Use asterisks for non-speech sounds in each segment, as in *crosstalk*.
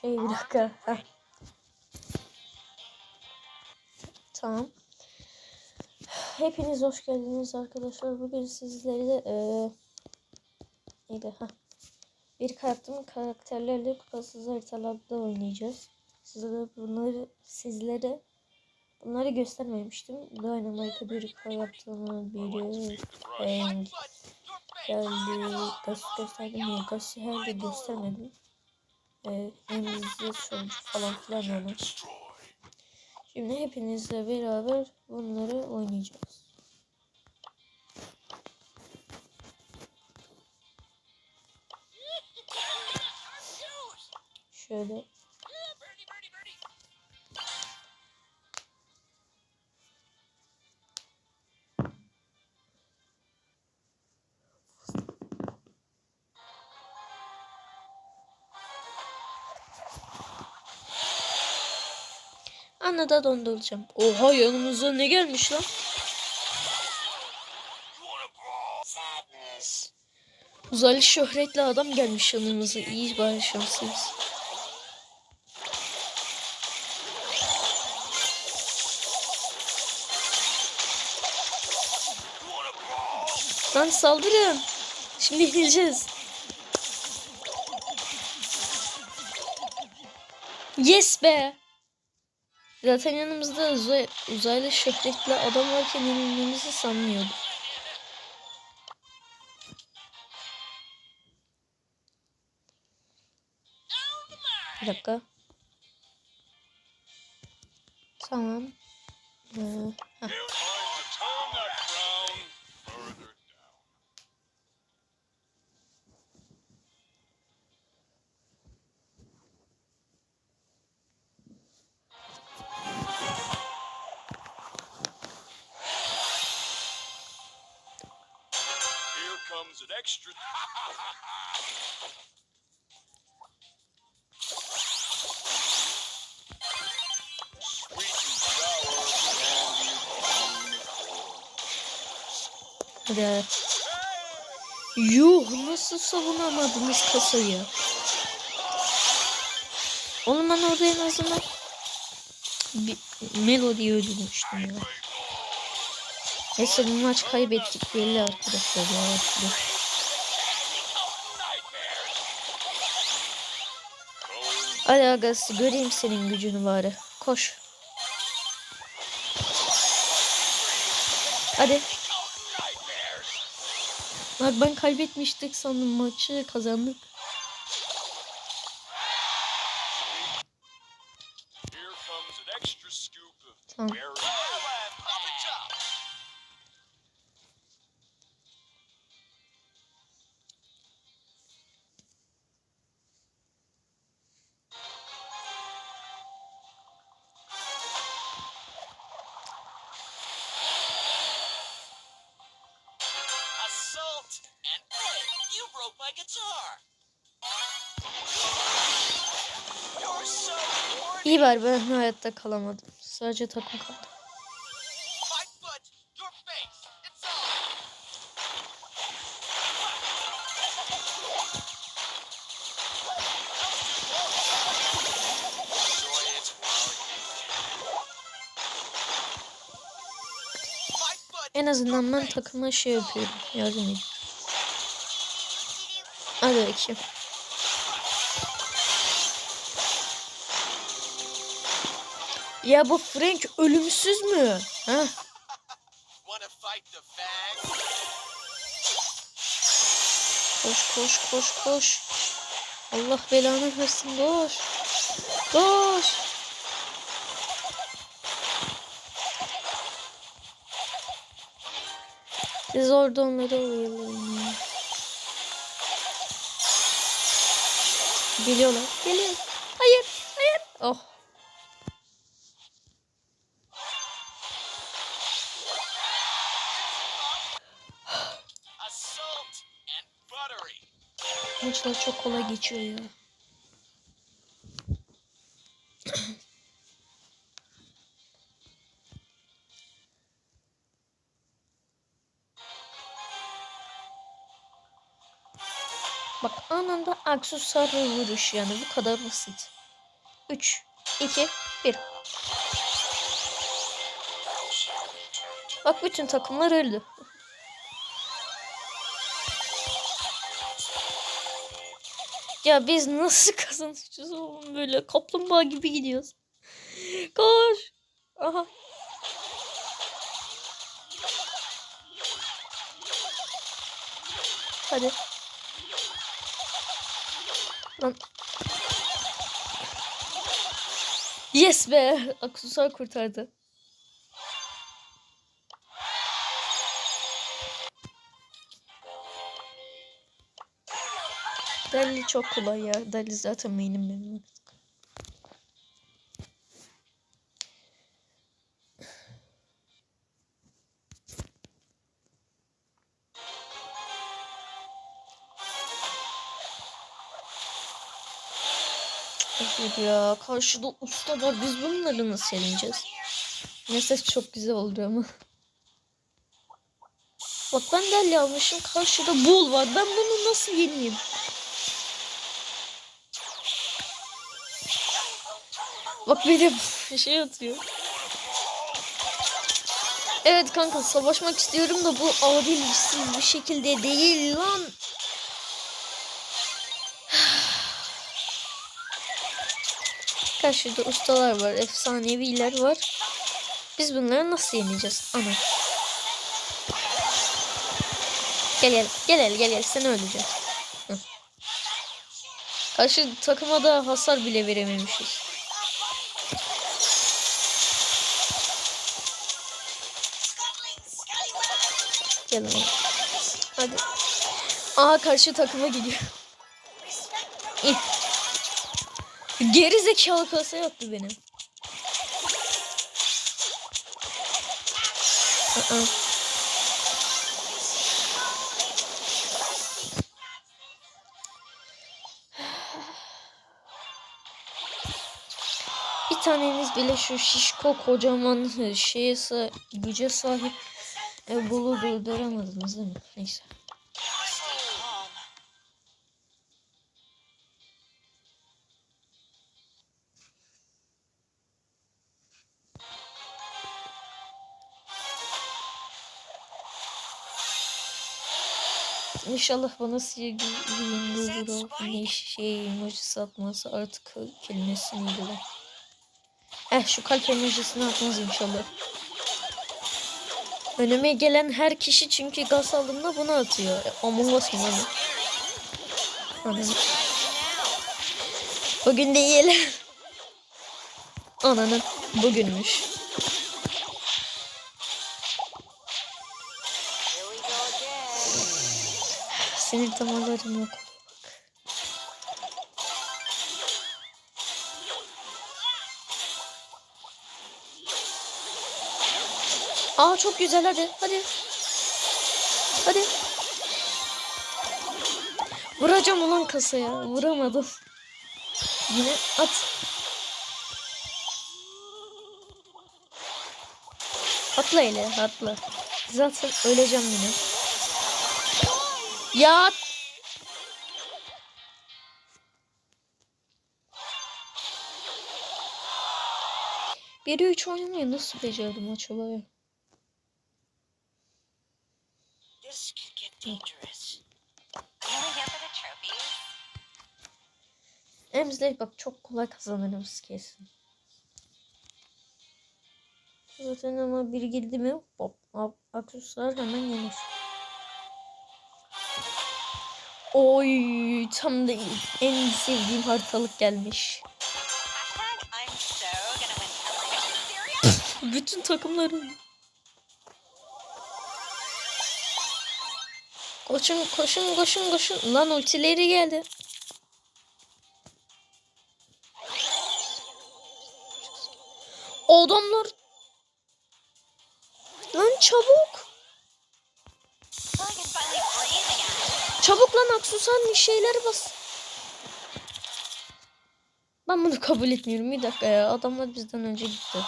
Şey bir dakika. Heh. Tamam. Hepiniz hoş geldiniz arkadaşlar. Bugün sizlere eee neydi? Heh. Bir yaptığım karakterlerle kupasız haritalarda oynayacağız. Sizlere bunları sizlere bunları göstermemiştim. Dynamite'a bir yaptığımı biri Hank geldi. Gas gösterdim ya. Gas'ı herhalde göstermedim. Ee, İngilizce sözcük falan filan yani. Şimdi hepinizle beraber bunları oynayacağız. Şöyle. Anada donduracağım. Oha yanımıza ne gelmiş lan? Uzaylı şöhretli adam gelmiş yanımıza. İyi bari şanslıyız. Lan saldırın. Şimdi yenileceğiz. Yes be. Zaten yanımızda uzay, uzaylı şöhretli adam varken yenilmemizi sanmıyordum. Bir dakika. Tamam. Ee. Extra. Hadi. Yuh nasıl savunamadınız kasayı? Oğlum ben orada en azından bir Melody'yi öldürmüştüm ya. Neyse bu maç kaybettik belli arkadaşlar ya. Hadi Agas göreyim senin gücünü bari. Koş. Hadi. Bak ben kaybetmiştik sandım maçı kazandık. İyi var ben hayatta kalamadım. Sadece takım kaldı. En azından ben takıma şey yapıyorum. Yardım ediyorum. Hadi bakayım. Ya bu Frank ölümsüz mü? Ha? Koş koş koş koş. Allah belanı versin koş. Koş. Biz orada onları oyalayalım ya. Geliyorlar. Geliyor. Hayır. Hayır. Oh. Maçlar çok kolay geçiyor ya. *coughs* Bak anında aksesuar vuruş yani bu kadar basit. 3, 2, 1. Bak bütün takımlar öldü. Ya biz nasıl kazanacağız oğlum böyle kaplumbağa gibi gidiyoruz. Koş. Aha. Hadi. Lan. Yes be. Aksesuar kurtardı. Dali çok kolay ya. Dali zaten benim benim. Evet ya karşıda usta var biz bunları nasıl yeneceğiz? Neyse çok güzel oldu ama. Bak ben Dali almışım karşıda Bull var ben bunu nasıl yeneyim? Bak benim *laughs* şey atıyor. Evet kanka savaşmak istiyorum da bu adilsiz bir şekilde değil lan. *sighs* Karşıda ustalar var, efsaneviler var. Biz bunları nasıl yeneceğiz? Ana. Gel gel, gel gel gel, gel. sen öleceksin. Hı. Karşı takıma da hasar bile verememişiz. Gel. Hadi. Aa karşı takıma gidiyor. Geri zekalı kasa yoktu benim. Bir taneniz bile şu şişko kocaman şeye sa- güce sahip e, bulu durduramadınız değil mi? Neyse. İnşallah bana olur o ne şey emojisi atmazsa artık kelimesini yediler. Eh şu kalp emojisini atmaz inşallah. Önüme gelen her kişi çünkü gaz aldığımda bunu atıyor. Among Us? Ananı. Bugün değil. Ananın bugünmüş. Sinir damarlarım yok. Aa çok güzel hadi hadi. Hadi. Vuracağım ulan kasaya. Vuramadım. Yine at. Atla hele atla. Zaten öleceğim yine. Ya Biri üç oynamayı nasıl becerdim acaba ya? Dangerous. Ems'le bak çok kolay kazanırız kesin. Zaten ama biri girdi mi hop hop aksesuar hemen yenir. Oy tam da en sevdiğim haritalık gelmiş. *laughs* Bütün takımları. Koşun koşun koşun koşun. Lan ultileri geldi. Adamlar. Lan çabuk. Çabuk lan aksesuar şeyler bas. Ben bunu kabul etmiyorum. Bir dakika ya. Adamlar bizden önce gitti.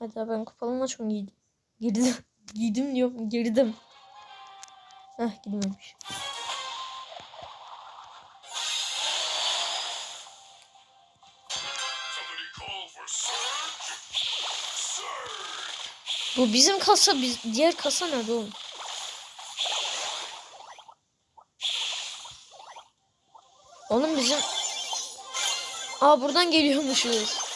Abi ben kapalı maç mı giydim? Girdim. *laughs* Giydim diyorum. Girdim. Heh girmemiş. Bu bizim kasa. Biz, diğer kasa nerede oğlum? Oğlum bizim... Aa buradan geliyormuşuz.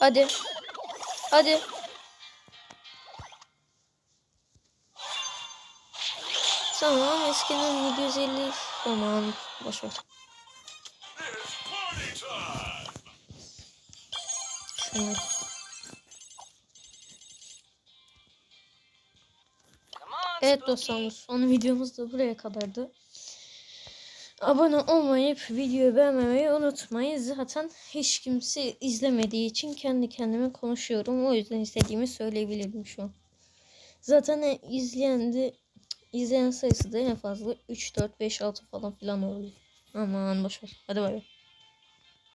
Hadi. Hadi. Tamam eskiden 750 aman boşver. On, Evet dostlarımız son videomuz da buraya kadardı. Abone olmayıp videoyu beğenmemeyi unutmayın. Zaten hiç kimse izlemediği için kendi kendime konuşuyorum. O yüzden istediğimi söyleyebilirim şu an. Zaten izleyen de izleyen sayısı da en fazla 3, 4, 5, 6 falan filan oluyor. Aman boşver. Hadi bay bay.